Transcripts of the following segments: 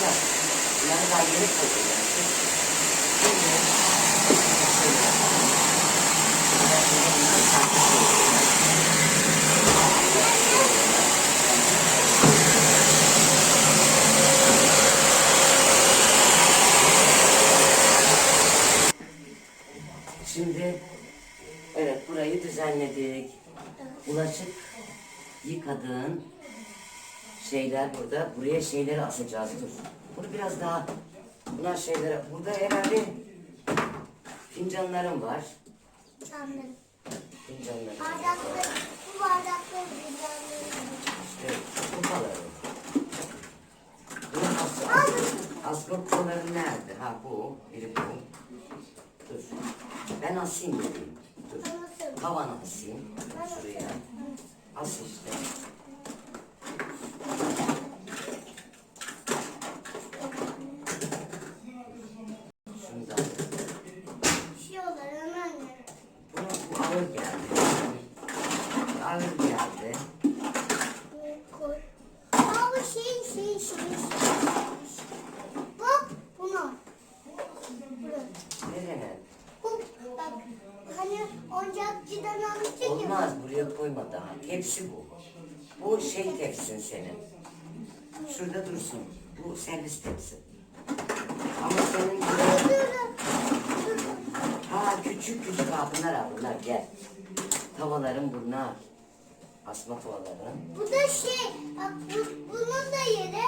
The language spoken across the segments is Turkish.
Yani daha yeni koyacağız. Şimdi evet burayı düzenledik. Bulaşık yıkadığın şeyler burada. Buraya şeyleri asacağız. Dur. Bunu biraz daha bunlar şeylere. Burada herhalde fincanlarım var. Anladım. Fincanlarım. Bardakları, bu bardakları güzellerim. İşte kupalarım. Bunun asıl, asıl kupaları nerede? Ha bu. Biri bu. Dur. Ben asayım dedim. Dur. Tavana asayım. Şuraya. As işte. Şunu da. Şey olur anneanne. Bu ağır geldi. Ağır geldi. Bu koy. Aa bu şey şey şey şey. Bak bunu. Nereye? Bu bak hani oyuncakçıdan almıştık ya. Olmaz buraya koyma daha. Tepsi bu. Bu şey tepsin senin. Şurada dursun. Bu servis tepsi. Ama senin. Dur. Ha küçük küçük ha bunlar ha bunlar gel. Tavaların bunlar. Asma tavaların. Bu da şey, bak bu, bunun da yeri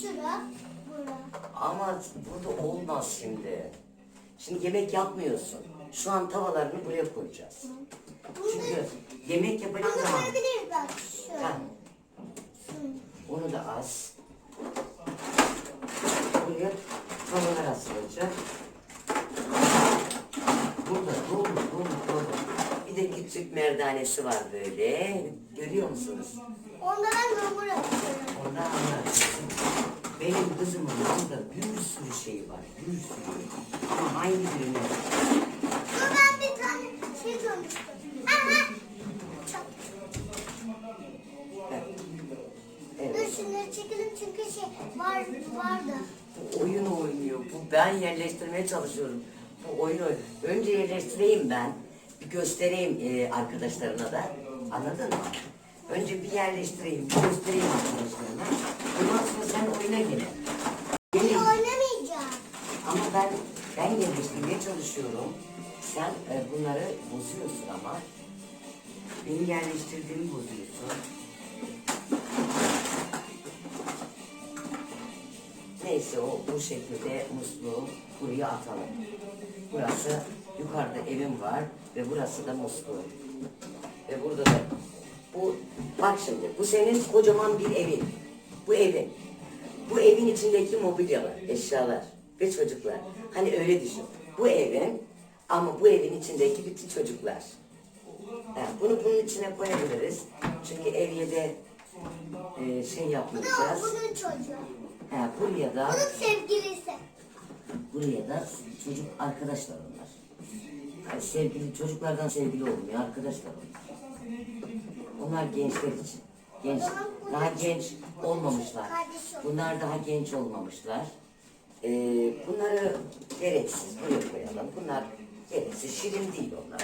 şura, bura. Ama burada olmaz şimdi. Şimdi yemek yapmıyorsun. Şu an tavalarını buraya koyacağız. Bunu Çünkü yemek bunu yapacağın zaman... koyabiliriz bak şöyle. Ha. Onu da az. Buraya tavalar asılacak. Burada dolu dolu dolu. Bir de küçük merdanesi var böyle. Görüyor musunuz? Ondan hamur açıyorum. Ondan anlarsın. Benim kızımın burada bir sürü şey var. Bir sürü. Ama hangi birini? Dur ben bir tane şey görmüştüm. Aha! Çok. Dur şunları çekelim çünkü şey var, var da. Bu oyun oynuyor. Bu ben yerleştirmeye çalışıyorum. Bu oyun oynuyor. Önce yerleştireyim ben. Bir göstereyim e, arkadaşlarına da. Anladın mı? Önce bir yerleştireyim, bir göstereyim arkadaşlarına. Ondan sonra sen oyuna gir. Ben oynamayacağım. Ama ben ben yerleştirmeye çalışıyorum. Sen e, bunları bozuyorsun ama. Benim yerleştirdiğimi bozuyorsun. Neyse o bu şekilde musluğu buraya atalım. Burası yukarıda evim var ve burası da musluğu. Ve burada da bu bak şimdi bu senin kocaman bir evin. Bu evin. Bu evin içindeki mobilyalar, eşyalar ve çocuklar. Hani öyle düşün. Bu evin ama bu evin içindeki bütün çocuklar. Ha, bunu bunun içine koyabiliriz. Çünkü evye de e, şey yapmayacağız. bunun çocuğu. Ha, buraya da Bunun sevgilisi. buraya da çocuk arkadaşlar onlar. Yani sevgili çocuklardan sevgili olmuyor arkadaşlar onlar. Onlar gençler için. Genç, daha genç olmamışlar. Bunlar daha genç olmamışlar. Ee, bunları gereksiz buraya koyalım. Bunlar gereksiz. Şirin değil onlar.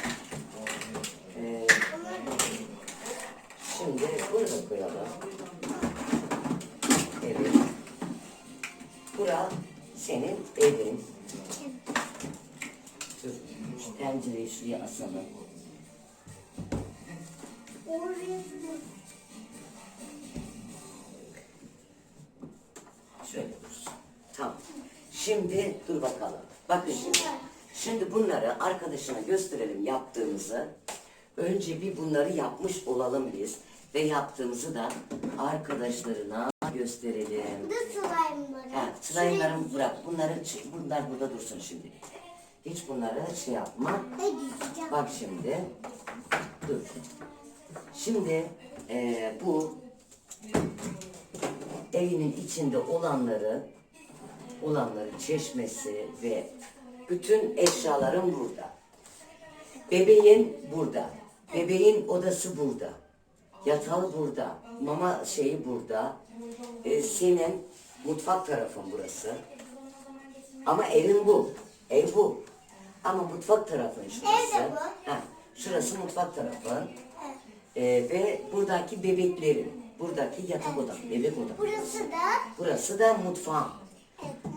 Ee, şimdi bunu da koyalım. Evet. Bura senin evin. Dur, şu pencereyi şuraya asalım. Şöyle dursun. Tamam. Şimdi dur bakalım. Bakın şimdi. Şimdi bunları arkadaşına gösterelim yaptığımızı. Önce bir bunları yapmış olalım biz. Ve yaptığımızı da arkadaşlarına gösterelim. Bu da. Ha, slime'larımı bırak. Bunları, bunlar burada dursun şimdi. Hiç bunları şey yapma. Bak şimdi. dur. Şimdi eee, bu evinin içinde olanları olanları çeşmesi ve bütün eşyaların burada. Bebeğin burada. Bebeğin odası burada. Yatağı burada. Mama şeyi burada. Ee, senin mutfak tarafın burası. Ama evin bu. Ev bu. Ama mutfak tarafın şurası. Ev de bu. Ha, şurası mutfak tarafın. Ee, ve buradaki bebeklerin. Buradaki yatak odan, bebek odan. Burası da Burası da mutfağın.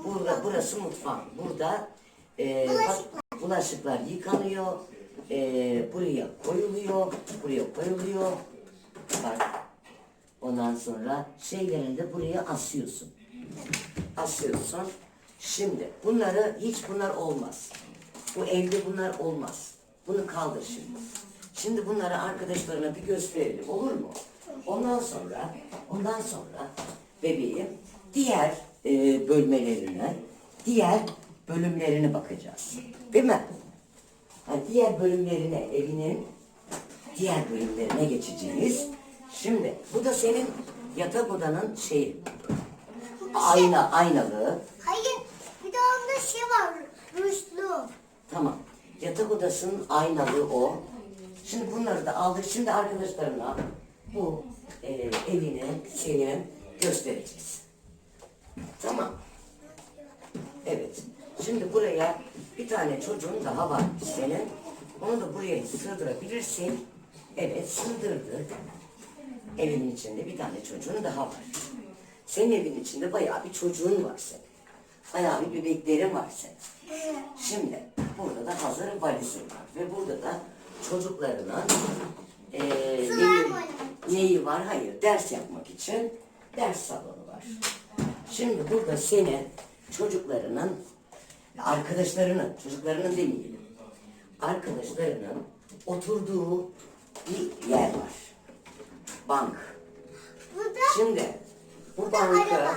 Burada burası mutfağın. Burada e, bak, bulaşıklar yıkanıyor. E, buraya koyuluyor. Buraya koyuluyor. Bak. Ondan sonra şeylerini de buraya asıyorsun. Asıyorsun. Şimdi bunları hiç bunlar olmaz. Bu evde bunlar olmaz. Bunu kaldır şimdi. Şimdi bunları arkadaşlarına bir gösterelim olur mu? Ondan sonra ondan sonra bebeğim diğer e, bölmelerine, diğer bölümlerine bakacağız. Değil mi? Ha, diğer bölümlerine evinin diğer bölümlerine geçeceğiz. Şimdi bu da senin yatak odanın şeyi. Ayna, aynalığı. hayır bir de onda şey var. Ruşlu. Tamam. Yatak odasının aynalı o. Şimdi bunları da aldık. Şimdi arkadaşlarına bu e, evini senin göstereceğiz. Tamam. Evet. Şimdi buraya bir tane çocuğun daha var senin. Onu da buraya sığdırabilirsin. Evet sığdırdık. Evin içinde bir tane çocuğun daha var. Senin evin içinde bayağı bir çocuğun var senin. Bayağı bir bebeklerin var senin. Şimdi burada da hazır valizin var ve burada da çocuklarının eee neyi, neyi var? Hayır, ders yapmak için ders salonu var. Şimdi burada senin çocuklarının, arkadaşlarının, çocuklarının demeyelim, arkadaşlarının oturduğu bir. Bank. Bu da Şimdi bu bankı, araba.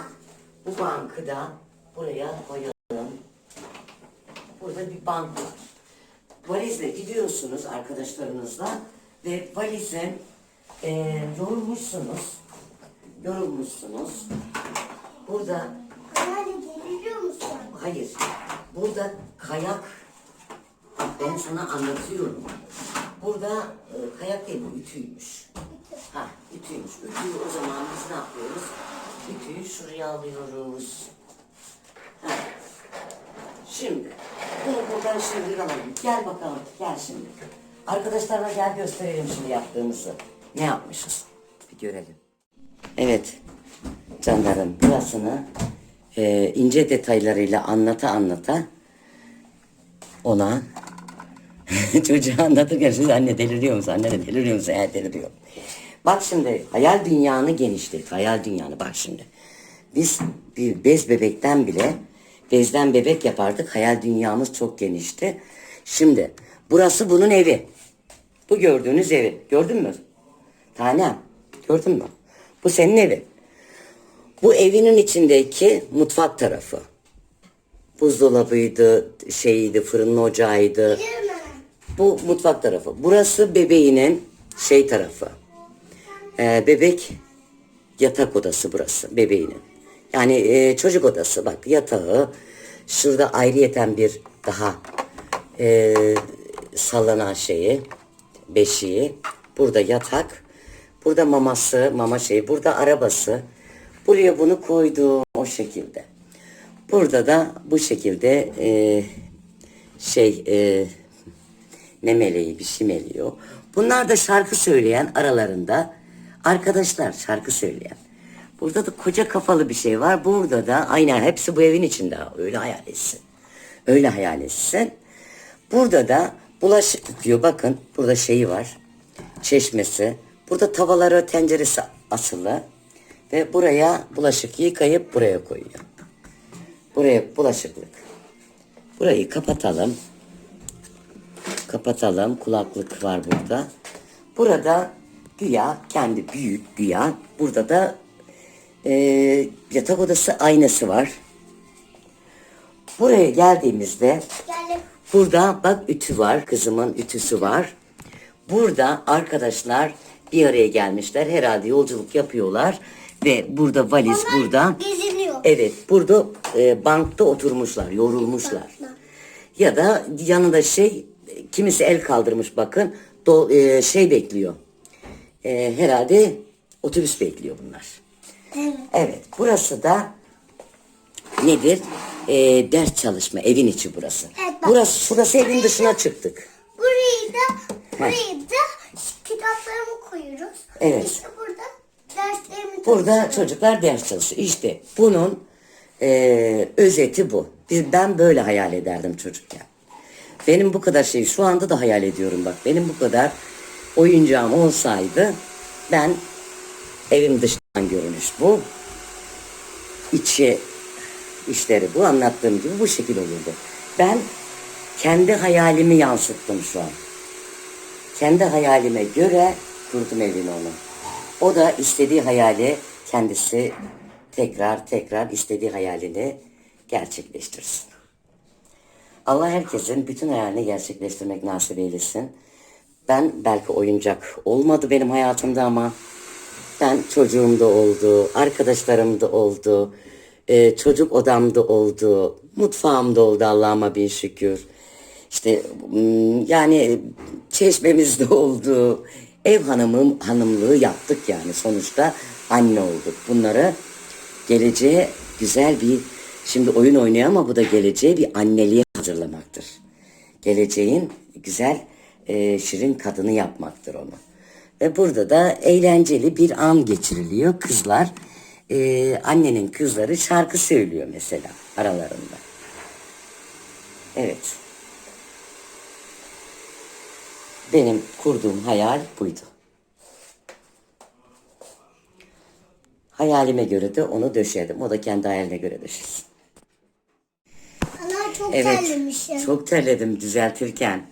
bu bankı da buraya koyalım. Burada bir bank var. Valizle gidiyorsunuz arkadaşlarınızla ve valizin e, yorulmuşsunuz. Yorulmuşsunuz. Burada geliyor musun? hayır. Burada kayak ben sana anlatıyorum. Burada e, kayak değil bu ütüymüş. Ütüymüş. Ütüyü o zaman biz ne yapıyoruz? Ütüyü şuraya alıyoruz. Ha. Şimdi bunu buradan şimdi alalım. Gel bakalım gel şimdi. Arkadaşlarına gel gösterelim şimdi yaptığımızı. Ne yapmışız? Bir görelim. Evet canlarım burasını e, ince detaylarıyla anlata anlata ona çocuğa anlatırken şimdi anne deliriyor musun? Anne de deliriyor musun? Evet deliriyor. Bak şimdi hayal dünyanı genişlet. Hayal dünyanı bak şimdi. Biz bir bez bebekten bile bezden bebek yapardık. Hayal dünyamız çok genişti. Şimdi burası bunun evi. Bu gördüğünüz evi. Gördün mü? Tanem. Gördün mü? Bu senin evin. Bu evinin içindeki mutfak tarafı. Buzdolabıydı, şeyiydi, fırının ocağıydı. Bu mutfak tarafı. Burası bebeğinin şey tarafı. Ee, bebek yatak odası burası bebeğinin. Yani e, çocuk odası bak yatağı. Şurada ayrıyeten bir daha e, sallanan şeyi, beşiği. Burada yatak. Burada maması, mama şeyi. Burada arabası. Buraya bunu koydum o şekilde. Burada da bu şekilde e, şey e, memeleği bir şey meliyor. Bunlar da şarkı söyleyen aralarında arkadaşlar şarkı söyleyen. Burada da koca kafalı bir şey var. Burada da aynen hepsi bu evin içinde. Öyle hayal etsin. Öyle hayal etsin. Burada da bulaşık yıkıyor. Bakın burada şeyi var. Çeşmesi. Burada tavaları tenceresi asılı. Ve buraya bulaşık yıkayıp buraya koyuyor. Buraya bulaşıklık. Burayı kapatalım. Kapatalım. Kulaklık var burada. Burada güya kendi büyük güya. Burada da e, yatak odası aynası var. Buraya geldiğimizde Geldim. burada bak ütü var. Kızımın ütüsü var. Burada arkadaşlar bir araya gelmişler. Herhalde yolculuk yapıyorlar. Ve burada valiz Onlar burada. geziniyor. Evet burada e, bankta oturmuşlar. Yorulmuşlar. Ya da yanında şey kimisi el kaldırmış bakın. Do, e, şey bekliyor. E, herhalde otobüs bekliyor bunlar. Evet. Evet burası da nedir? E, ders çalışma evin içi burası. Evet, bak. burası şurası evin dışına çıktık. Burayı da burayı da kitaplarımı koyuyoruz. Evet. İşte burada derslerimi Burada çalışıyorum. çocuklar ders çalışıyor. İşte bunun e, özeti bu. Biz, ben böyle hayal ederdim çocukken. Benim bu kadar şey şu anda da hayal ediyorum bak. Benim bu kadar oyuncağım olsaydı ben evim dışından görünüş bu. içi işleri bu anlattığım gibi bu şekil olurdu. Ben kendi hayalimi yansıttım şu an. Kendi hayalime göre kurdum evini onu. O da istediği hayali kendisi tekrar tekrar istediği hayalini gerçekleştirsin. Allah herkesin bütün hayalini gerçekleştirmek nasip eylesin. Ben belki oyuncak olmadı benim hayatımda ama ben çocuğumda oldu, arkadaşlarımda oldu, e, çocuk odamda oldu, mutfağımda oldu Allah'ıma bin şükür. İşte mm, yani çeşmemizde oldu. Ev hanımım hanımlığı yaptık yani sonuçta anne olduk. Bunları geleceğe güzel bir şimdi oyun oynuyor ama bu da geleceğe bir anneliğe hazırlamaktır. Geleceğin güzel e, şirin kadını yapmaktır onu. Ve burada da eğlenceli bir an geçiriliyor. Kızlar e, annenin kızları şarkı söylüyor mesela aralarında. Evet. Benim kurduğum hayal buydu. Hayalime göre de onu döşedim. O da kendi hayaline göre döşesin. Ana çok Evet. terlemişim. Çok terledim düzeltirken.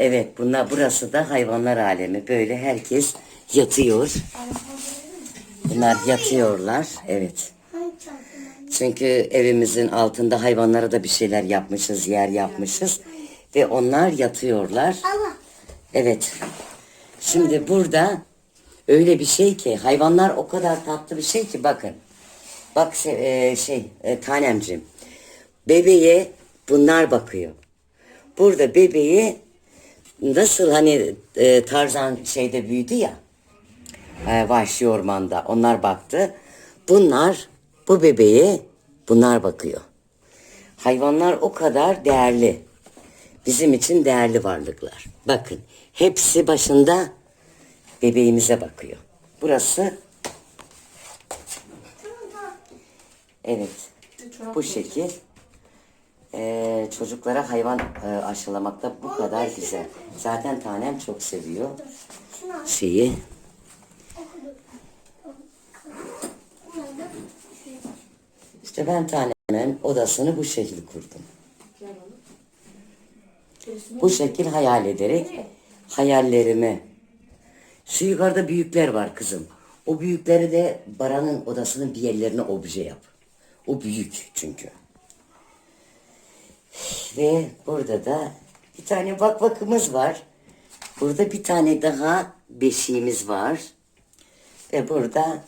Evet bunlar burası da hayvanlar alemi. Böyle herkes yatıyor. Bunlar yatıyorlar. Evet. Çünkü evimizin altında hayvanlara da bir şeyler yapmışız, yer yapmışız. Ve onlar yatıyorlar. Evet. Şimdi burada öyle bir şey ki hayvanlar o kadar tatlı bir şey ki bakın. Bak e, şey e, tanemciğim. Bebeğe bunlar bakıyor. Burada bebeği nasıl hani e, Tarzan şeyde büyüdü ya. E, vahşi ormanda onlar baktı. Bunlar bu bebeğe bunlar bakıyor. Hayvanlar o kadar değerli. Bizim için değerli varlıklar. Bakın hepsi başında bebeğimize bakıyor. Burası evet bu şekil Ee, çocuklara hayvan e, aşılamakta bu kadar güzel. Zaten tanem çok seviyor şeyi. İşte ben tanemin odasını bu şekil kurdum. Bu şekil hayal ederek hayallerimi şu yukarıda büyükler var kızım. O büyükleri de Baran'ın odasının bir yerlerine obje yap. O büyük çünkü. Ve burada da bir tane bak bakımız var. Burada bir tane daha beşiğimiz var. Ve burada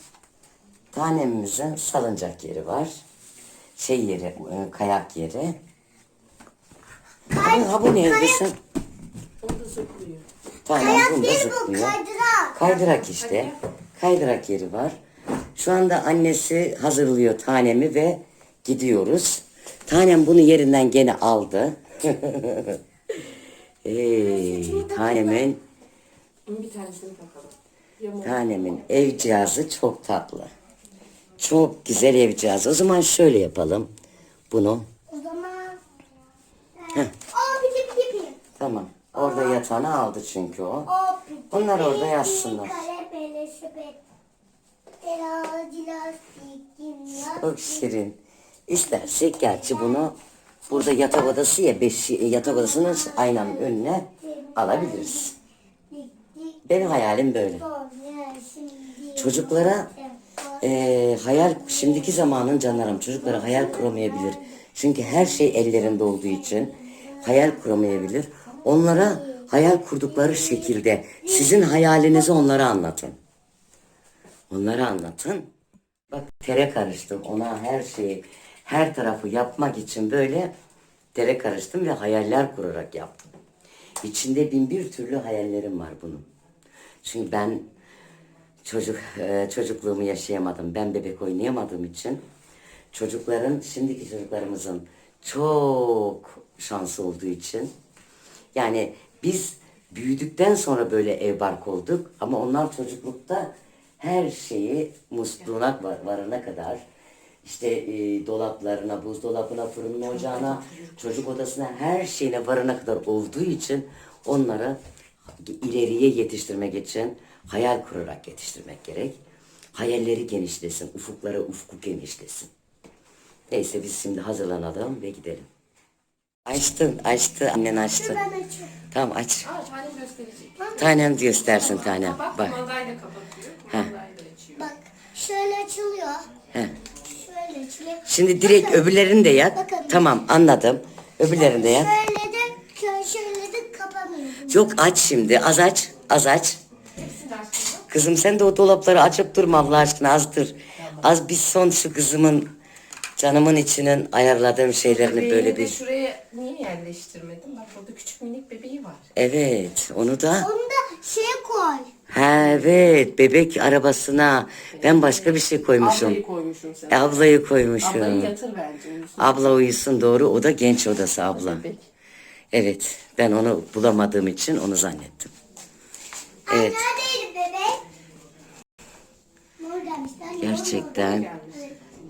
tanemimizin salıncak yeri var. Şey yeri, e, kayak yeri. Ha, ha bu ne kızım? Tamam Kayak bunda değil bu zıplıyor. kaydırak. Kaydırak işte. Kaydırak yeri var. Şu anda annesi hazırlıyor tanemi ve gidiyoruz. Tanem bunu yerinden gene aldı. hey, tanemin Bir tanesini takalım. Tanemin ev cihazı çok tatlı. Çok güzel ev cihazı. O zaman şöyle yapalım. Bunu O zaman Heh. o bizim pipi. tamam. Orada yatağını aldı çünkü o. Onlar orada yatsınlar. Çok şirin. İstersek gerçi bunu burada yatak odası ya beş, yatak odasının aynanın önüne alabiliriz. Benim hayalim böyle. Çocuklara eee, hayal şimdiki zamanın canlarım çocuklara hayal kuramayabilir. Çünkü her şey ellerinde olduğu için hayal kuramayabilir. Onlara hayal kurdukları şekilde sizin hayalinizi onlara anlatın. Onlara anlatın. Bak tere karıştım. Ona her şeyi, her tarafı yapmak için böyle tere karıştım ve hayaller kurarak yaptım. İçinde bin bir türlü hayallerim var bunun. Çünkü ben çocuk e, çocukluğumu yaşayamadım. Ben bebek oynayamadığım için çocukların şimdiki çocuklarımızın çok şansı olduğu için yani biz büyüdükten sonra böyle ev bark olduk ama onlar çocuklukta her şeyi musluğuna var- varana kadar işte e, dolaplarına, buzdolabına, fırının ocağına, çocuk odasına her şeyine varana kadar olduğu için onları ileriye yetiştirmek için hayal kurarak yetiştirmek gerek. Hayalleri genişlesin, ufukları ufku genişlesin. Neyse biz şimdi hazırlanalım ve gidelim. Açtın, açtı, annen açtı. Tamam aç. Aa tanem gösterecek. Tanem göstersin tanem. Bak Bak. açıyor. Bak şöyle açılıyor. Heh. Şimdi direkt Bakın. öbürlerini de yak. Bakın. Tamam anladım. Öbürlerini de yak. Şöyle de şöyle, de kapanıyor. Yok aç şimdi. Az aç. Az aç. Kızım sen de o dolapları açıp durma Allah aşkına azdır. Az bir son şu kızımın canımın içinin ayarladığım şeylerini Bebeğini böyle bir. şuraya niye yerleştirmedin? Bak burada küçük minik bebeği var. Evet onu da. Onu da şeye koy. Ha evet bebek arabasına ben başka bir şey koymuşum. Ablayı koymuşsun sen. E, ablayı Ablayı koymuşum. yatır bence. uyusun. Abla uyusun doğru o da genç odası abla. Bebek. Evet ben onu bulamadığım için onu zannettim. Evet neredeydi bebek? Gerçekten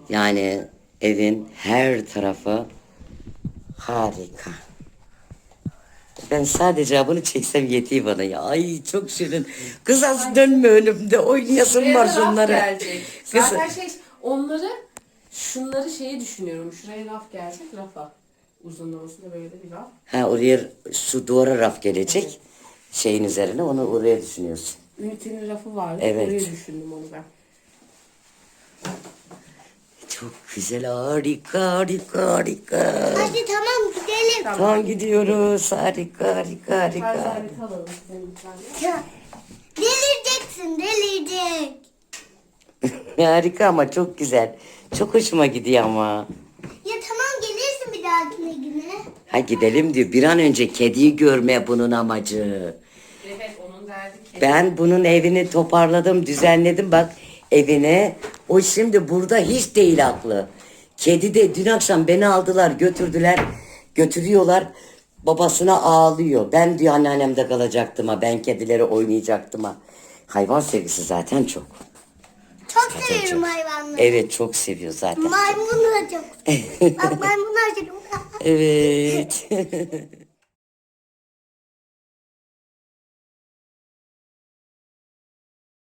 yani evin her tarafı harika. Ben sadece bunu çeksem yetiyor bana ya. Ay çok şirin. Kız az dönme önümde oynayasın var şunları. Kız, Zaten şey onları şunları şeyi düşünüyorum. Şuraya raf gelecek rafa. Uzun olsun da böyle bir raf. ha oraya şu duvara raf gelecek. Şeyin üzerine onu oraya düşünüyorsun. Ünitenin rafı vardı. Evet. Oraya düşündüm onu ben. Çok güzel harika harika harika. Hadi tamam gidelim. Tamam gidiyoruz. Harika harika harika. Terzanet alalım size. Ya, Delireceksin delirecek. harika ama çok güzel. Çok hoşuma gidiyor ama. Ya tamam gelirsin bir dahakine güne. Ha gidelim diyor. Bir an önce kediyi görme bunun amacı. Evet onun derdi ki. Ben bunun evini toparladım, düzenledim bak evine. O şimdi burada hiç değil aklı. Kedi de dün akşam beni aldılar, götürdüler. Götürüyorlar. Babasına ağlıyor. Ben diyor anneannemde kalacaktım ha. Ben kedileri oynayacaktım ha. Hayvan sevgisi zaten çok. Çok Zaten seviyorum çok. hayvanları. Evet çok seviyor zaten. Maymunu da çok. Bak maymunu da çok. Evet.